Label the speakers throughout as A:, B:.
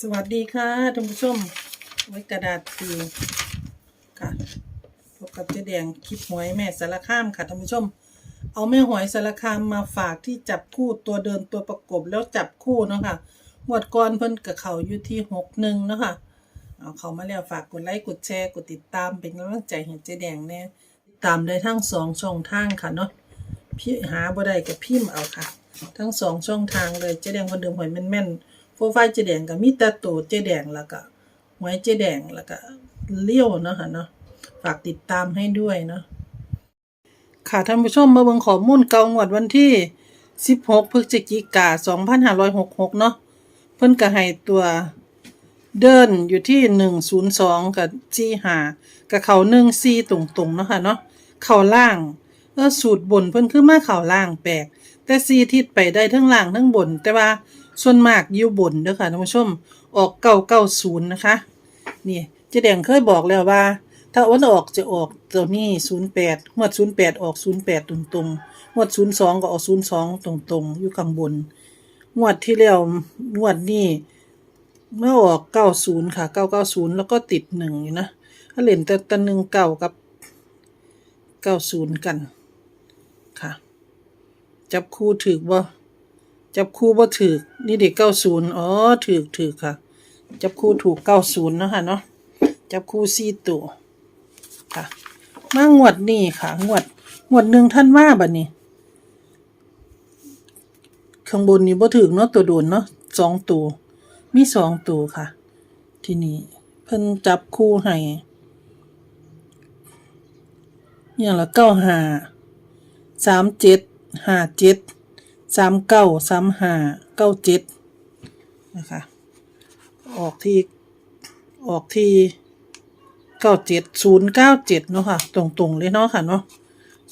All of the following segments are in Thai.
A: สวัสดีค่ะท่านผู้ชม ไว้กระดาษตีค่ะพบกับเจ๊แดงคลิปหวยแม่สารคามค่ะท่านผู้ชม เอาแม่หวยสารคามมาฝากที่จับคู่ตัวเดินตัวประกบแล้วจับคู่เนาะค่ะหมวดก่อนเพิ่นกับเขาอยู่ที่หกหนึ่งเนาะค่ะเอาเขามาแล้วฝากกดไลค์กดแชร์กดติดตามเป็นกำลังใจให้เจ๊แดงแน่ติดตามได้ทั้งสองช่องทางค่ะเนาะพี่หาบ่ได้กับพิมพ์เอาค่ะ ทั้งสองช่องทางเลยเจ๊แดงคนเดิมหวยแม่นๆ โปรไฟล์เจแดงก็มีแต่ตัวเจแดงแล้วก็หวยเจแดงแล้วก็เลี้ยวเนาะค่ะเนาะฝากติดตามให้ด้วยเนาะค่ะท่านผู้ชมมาเบิ่งข้อมูลเก่างวดวันที่ 16 พฤศจิกายน2566 เนาะเพิ่นก็ให้ตัวเดินอยู่ที่ 102 กับ45กับเขา14ตรงๆเนาะค่ะเนาะเข่าล่างเออสูตรบนเพิ่นคือมาเข่าล่างแปลกแต่ซีทิศไปได้ทั้งล่างทั้งบน แต่ว่า ส่วนมากอยู่บนเด้อค่ะท่านผู้ชมออก990นะคะนี่เจ๊แดงเคยบอกแล้วว่า ถ้าอ้วนออกจะออกตัวนี้ศูนย์แปดงวดศูนย์แปดออกศูนย์แปดตรงตรงๆงวดศูนย์สองก็ออกศูนย์สองตรงตรงๆ อยู่ข้างบนงวดที่แล้วงวดนี้เมื่อออกเก้าศูนย์ค่ะเก้าเก้าศูนย์แล้วก็ติดหนึ่งอยู่นะถ้าเล่นแต่ตะหนึ่งเก้ากับเก้าศูนย์กันค่ะ จับคู่ถือบ่จับคู่บ่ถือ นี่เด็กเก้าศูนย์อ๋อถือถือค่ะ จับคู่ถูกเก้าศูนย์เนาะค่ะเนาะจับคู่สี่ตัวค่ะ มางวดนี่ค่ะ งวด งวดหนึ่งท่านว่าบัดนี้ ข้างบนนี่บ่ถึงเนาะตัวโดนเนาะสองตัว มีสองตัวค่ะ ที่นี้เพิ่นจับคู่ให้อย่างละเก้าห้าสามเจ็ดห้าเจ็ดสามเก้าสามห้า เก้าเจ็ดนะคะ ออกที่ออกที่เก้าเจ็ดศูนย์เก้าเจ็ดเนาะค่ะ ตรงๆเลยเนาะค่ะเนาะ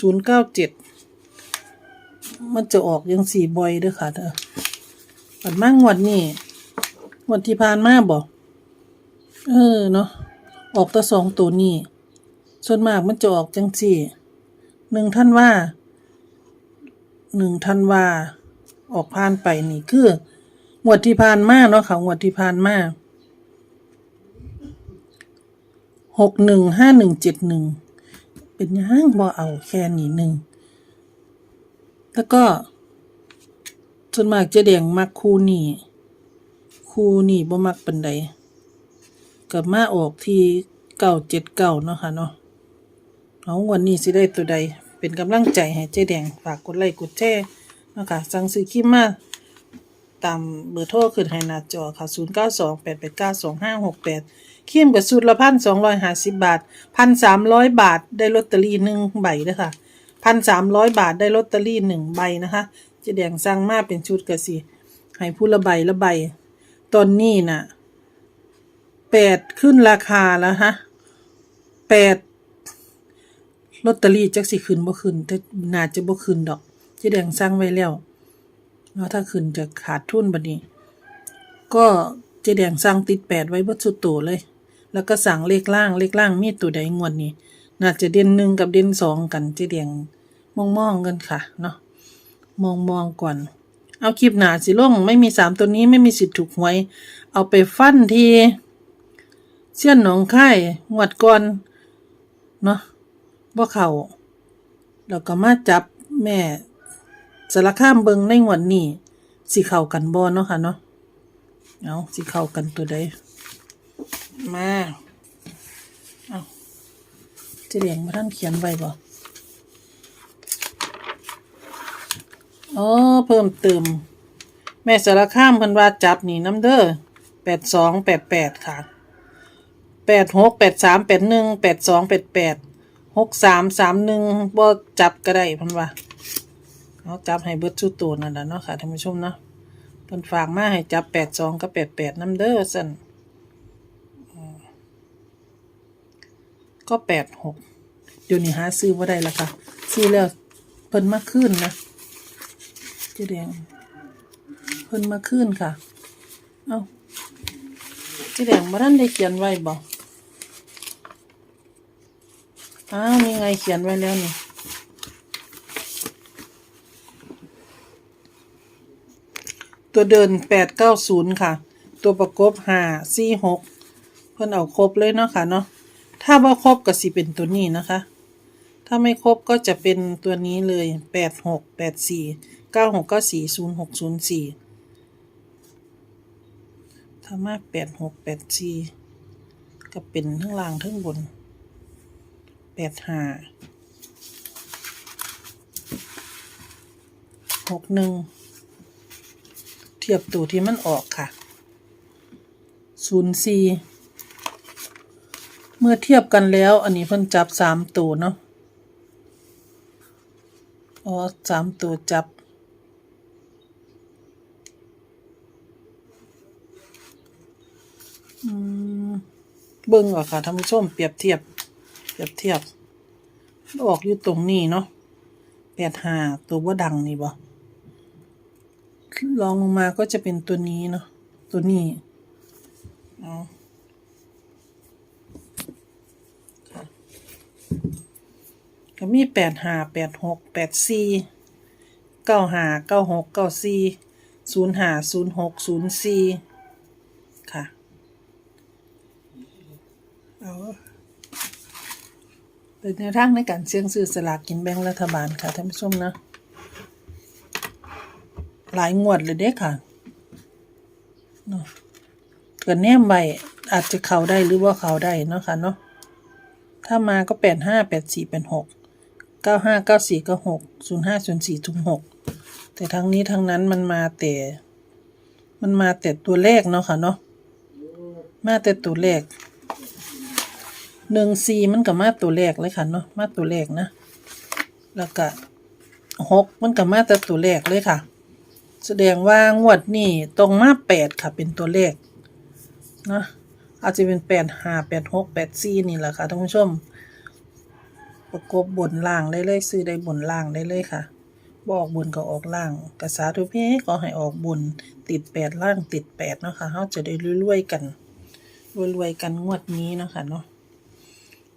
A: ศูนย์เก้าเจ็ดมันจะออกยังสี่บอยด้อค่ะเด้อปัดมากงวดนี่งวดที่ผ่านมาบอกเออเนาะออกแต่สองตัวนี่ส่วนมากมันจะออกจังสี่หนึ่งท่านว่าหนึ่งท่านว่า ออกผ่านไปนี่คืองวดที่ผ่านมาเนาะค่ะงวดที่ผ่านมาหกหนึ่งห้าหนึ่งเจ็ดหนึ่งเป็นยังบ่เอาแค่นี้หนึ่งแล้วก็ส่วนมากเจะแดงมักคู่นี่คู่นี่บ่มักปันใดกับมาออกที่เก้าเจ็ดเก้าเนาะค่ะเนาะเอาวันนี้สิได้ตัวใด เป็นกำลังใจให้เจ๊แดงฝากกดไลค์กดแชร์ นะคะสั่งซื้อคลิปมาตามเบอร์โทรขึ้นให้หน้าจอค่ะ 0 9 2 8 8 9 2 5 6 8เขียมกับสูตรละพันสองร้อยห้าสิบบาทพันสามร้อยบาทได้ลอตเตอรี่หนึ่งใบด้วยค่ะพันสามร้อยบาทได้ลอตเตอรี่หนึ่งใบนะคะจะแดงสั่งมาเป็นชุดกะสิให้ผู้ละใบละใบตอนนี้น่ะแปดขึ้นราคาแล้วฮะแปดลอตเตอรี่จักสิขึ้นบ่ขึ้นแต่น่าจะบ่ขึ้นดอก เจะแดงสั่งไว้แล้วแล้วถ้าขึ้นจะขาดทุนบัดนี้ ก็เจแดงสั่งติดแปดไว้เบดสุดโตัวเลย แล้วก็สั่งเลขล่างเลขล่างมีตัวใดงวดนี้ น่าจะเด่นหนึ่งกับเด่นสองกันเจแดงมองมองกันค่ะเนาะมองมองก่อน เอาคลิปหนาสิลงไม่มีสามตัวนี้ไม่มีสิทธิ์ถูกหวย เอาไปฟันทีเสี้ยนหนองค่งวดก่อนเนาะว่าเขาแล้วก็มาจับแม่ สารข้ามเบิงในงวดนี้สิเข้ากันบ่เนาะค่ะเนาะเอาสิเข้ากันตัวใดมาเอาจะเรียงมาท่านเขียนไว้บ่อ๋อเพิ่มเติม แม่สารข้ามเพิ่นว่าจับนี่น้ำเด้อแปดสองแปดแปดค่ะแปดหกแปดสามแปดหนึ่งแปดสองแปดแปดหกสามสามหนึ่งบ่จับก็ได้พิ่นว่า เอาจับให้เบิดชุดตัวนั่นแหละเนาะค่ะท่านผู้ชมเนาะเพิ่นฝากมาให้จับแปดสองกับแปดแปดน้ำเด้อสั่นก็แปดหกเดี๋ยวนี้หาซื้อว่าได้ละค่ะ ซื้อแล้วเพิ่นมาขึ้นนะเจ๊แดงเพิ่นมาขึ้นค่ะ เอาเจ๊แดงมาท่านได้เขียนไว้บ่อ้าวนี่ไงเขียนไว้แล้วนี่ ตัวเดินแปดเก้าศูนย์ค่ะ ตัวประกบห้าสี่หกเพิ่อนเอาครบเลยเนาะค่ะเนาะถ้าว่าครบก็สิเป็นตัวนี้นะคะ ถ้าไม่ครบก็จะเป็นตัวนี้เลยแปดหกแปดสี่เก้าหกเก้าสี่ศูนย์หกศูนย์สี่ถ้ามาแปดหกแปดสี่ก็เป็นทั้งล่างทั้งบนแปดห้าหกหนึ่ง เทียบตัวที่มันออกค่ะศูนย์สี่เมื่อเทียบกันแล้ว อันนี้เพิ่นจับสามตัวเนาะอ๋อสามตัวจับเบิ่งก่อนค่ะท่านผู้ชมเปรียบเทียบ เปรียบเทียบออกอยู่ตรงนี้เนาะแปดห้าตัวว่าดังนี่บ่ ลองลงมาก็จะเป็นตัวนี้เนาะตัวนี้เอาค่ะก็มีแปดห้าแปดหกแปดสี่เก้าห้าเก้าหกเก้าสี่ศูนย์ห้าศูนย์หกศูนย์สี่ค่ะ เอาเป็นแนวทางในการเสี่ยงซื้อสลากกินแบ่งรัฐบาลค่ะท่านผู้ชมนะ หลายงวดเลยเด้ค่ะเนาะเกิดแนมใบอาจจะเข้าได้หรือว่าเข้าได้เนาะค่ะเนาะ ถ้ามาก็แปดห้าแปดสี่แปดหกเก้าห้าเก้าสี่เก้าหกศูนย์ห้าศูนย์สี่ศูนย์หกแต่ทั้งนี้ทั้งนั้นมันมาแต่ มันมาแต่ตัวเลขเนาะค่ะเนาะ มาแต่ตัวเลขหนึ่งสี่มันก็มาตัวแรกเลยค่ะเนาะ มาตัวแรกนะ แล้วก็หกมันก็มาแต่ตัวแรกเลยค่ะ แสดงว่างวดนี้ตรงมาแปดค่ะ เป็นตัวเลขนะอาจจะเป็นแปดห้าแปดหกแปดสี่นี่แหละค่ะท่านผู้ชม ประกบบนล่างได้เลยซื้อได้บนล่างได้เลยค่ะบอกบนก็ออกล่างกระสาธุเพก็ให้ออกบนติดแปดล่างติดแปดเนาะค่ะเขาจะได้รวยๆกันรวยๆกันงวดนี้เนาะค่ะเนาะ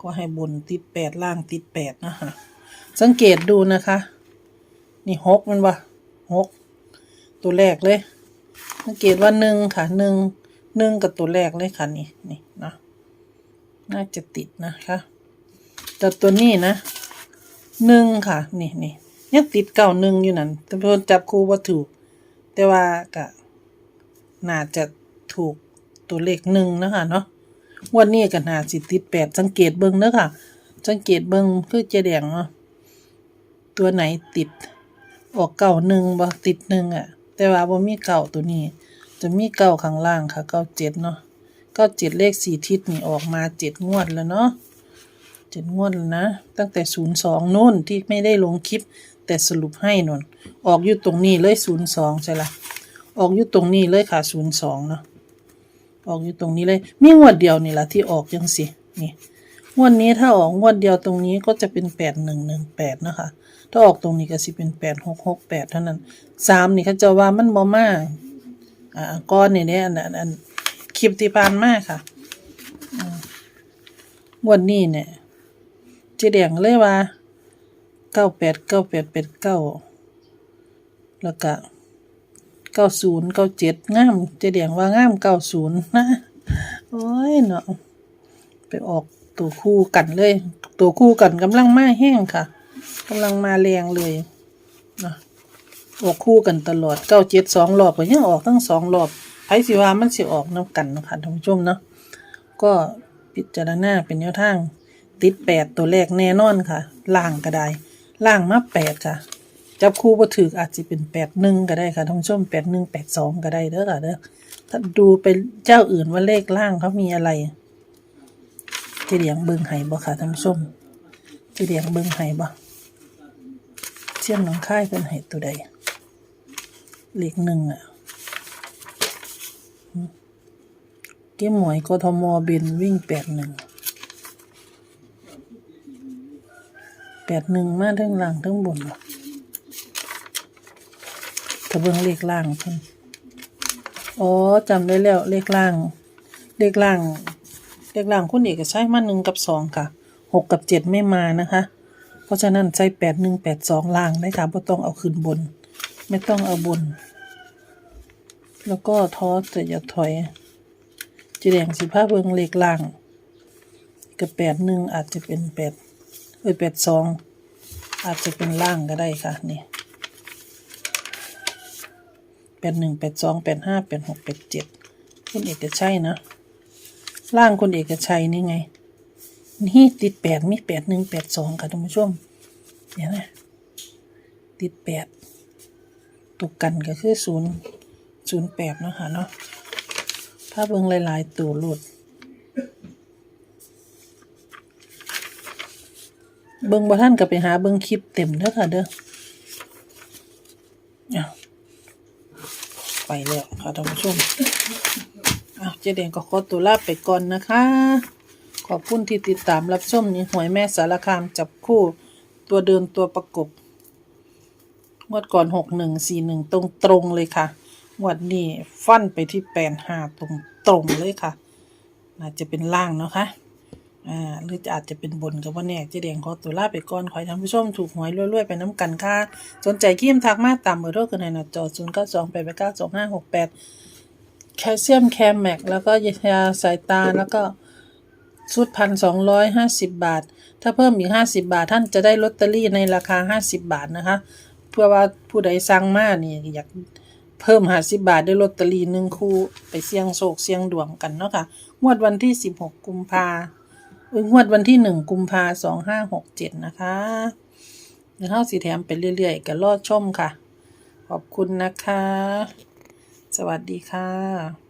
A: ก็ให้บนติดแปดล่างติดแปดนะคะสังเกตดูนะคะ นี่หกมันวะหก ตัวแรกเลยสังเกตว่าหนึ่งค่ะหนึ่งหนึ่งกับตัวแรกเลยค่ะนี่นี่นะน่าจะติดนะคะแต่ตัวนี้นะหนึ่งค่ะนี่นี่ยังติดเก่าหนึ่งอยู่นั่นแต่พนจับคู่ว่าถูก แต่ว่าก็น่าจะถูกตัวเลขหนึ่งนะคะเนาะวันนี้กันหาสิติดแปดสังเกตเบิ่งเด้อค่ะ สังเกตเบิ่งคือเจแดงเนาะตัวไหนติดออกเก่าหนึ่งบ่ติดหนึ่งอะ แต่ว่าบ่มีเก่าตัวนี้ จะมีเก่าข้างล่างค่ะเก้าเจ็ดเนาะเก้าเจ็ดเลขสี่ทิศนี่ออกมาเจ็ดงวดแล้วเนาะเจ็ดงวดแล้วนะ ตั้งแต่ศูนย์สองนู่นที่ไม่ได้ลงคลิป แต่สรุปให้นนออกอยู่ตรงนี้เลยศูนย์สองใช่ละออกอยู่ตรงนี้เลยค่ะศูนย์สองเนาะออกอยู่ตรงนี้เลย มีงวดเดียวนี่แหละที่ออกยังสินี่ งวดนี้ถ้าออกงวดเดียวตรงนี้ก็จะเป็นแปดหนึ่งหนึ่งแปดนะคะ ถ้าออกตรงนี้ก็สิเป็นแปดหกหกแปดเท่านั้นสามนี่เขาจะว่ามันบ่มากอ่าก้อนนี่เนี่ยอันอันคลิปที่ผ่านมากค่ะงวดนี้เนี่ยเจแดงเลยว่าเก้าแปดเก้าแปดแปดเก้าแล้วก็เก้าศูนย์เก้าเจ็ดงามเจะเดียงว่างามเก้าศูนย์นะโอ้ยเนาะไปออก ตัวคู่กันเลย ตัวคู่กันกำลังมาแห้งค่ะกำลังมาแรงเลยนะออกคู่กันตลอดเก้าเจ็ดสองรอบก็ยังออกทั้งสองรอบไพ่สิวามันสิออกน้ำกันนะคะท่านผู้ชมเนาะก็พิจารณาเป็นแนวทาง ติดแปดตัวแรกแน่นอนค่ะ ล่างก็ได้ ล่างมาแปดค่ะ จับคู่บ่ถืออาจจะเป็นแปดหนึ่งก็ได้ค่ะท่านผู้ชมแปดหนึ่งแปดสองก็ได้เด้อค่ะเด้อถ้าดูไปเจ้าอื่นว่าเลขล่างเขามีอะไร เจเดียงเบิงไห้บ่ค่ะท่านผู้ชมเจเดียงเบิงไห้บ่เชี่ยนน้องค่ายเป็นไห้ตัวใดเลขหนึ่งอะเก้หมวยกทมเบนวิ่งแปดหนึ่งแปดหนึ่งมาทั้งล่างทั้งบนบ่กระเบื้องเลขล่างเพิ่นอ๋อจำได้แล้วเลขล่าง เลขล่าง เลขล่างคุณเอกใช้มาหนึ่งกับสองค่ะหกกับเจ็ดไม่มานะคะ เพราะฉะนั้นใช้แปดหนึ่งแปดสองล่างได้ค่ะไม่ต้องเอาขึ้นบน ไม่ต้องเอาบน แล้วก็ท้อแต่อย่าถอยเจะแดงสิผ้าเบิงเลขล่างกับแปดหนึ่งอาจจะเป็นแปดเอ้ยแปดสองอาจจะเป็นล่างก็ได้ค่ะนี่แปดหนึ่งแปดสองแปดห้าแปดหกแปดเจ็ดคุณเอกจะใชัยนะ ล่างคุณเอกชัยนี่ไง นี่ติดแปดมีแปดหนึ่งแปดสองค่ะท่านผู้ชมเดี๋ยวนะ ติดแปดตกกันก็คือศูนย์ศูนย์แปดเนาะค่ะเนาะถ้าเบิ่งหลายๆตัวหลุด เบิ่งบ่ท่านก็ไปหาเบิ่งคลิปเต็มเด้อค่ะเด้อไปแล้วค่ะท่านผู้ชม อ้าเจ๊แดงก็ขอตัวลาไปก่อนนะคะ ขอบคุณที่ติดตามรับชมนี่หวยแม่สารคามจับคู่ตัวเดินตัวประกบงวดก่อนหกหนึ่งสี่หนึ่งตรงตรงเลยค่ะงวดนี้ฟันไปที่แปดห้าตรงตรงเลยค่ะอาจจะเป็นล่างเนาะคะอ่าหรือจะอาจจะเป็นบนกับว่าแน่เจ๊แดงขอตัวลาไปก่อนขอให้ท่านผู้ชมถูกหวยรวยๆไปน้ำกันค่ะ สนใจขี้มทักมาตามเบอร์โทรกันในหน้าจอ0 9 2 8 8 9 2 5 6 8แปดไปเก้าสองห้าหกแปด แคลเซียมแคมแม็กแล้วก็ยาสายตาแล้วก็ชุดพันสองร้อยห้าสิบบาท ถ้าเพิ่มอีกห้าสิบาท ท่านจะได้ลอตเตอรี่ในราคาห้าสิบบาทนะคะ เพื่อว่าผู้ใดสั่งมานี่อยากเพิ่มห้าสิบาทได้ลอตเตอรี่หนึ่งคู่ไปเสี่ยงโชคเสี่ยงดวงกันเนาะค่ะงวดวันที่สิบหกกุมภาเอ้ยงวดวันที่หนึ่งกุมภาสองห้าหกเจ็ดนะคะเดี๋ยวเข้าสีแถมไปเรื่อยๆกันรอดชมค่ะ ขอบคุณนะคะ สวัสดีค่ะ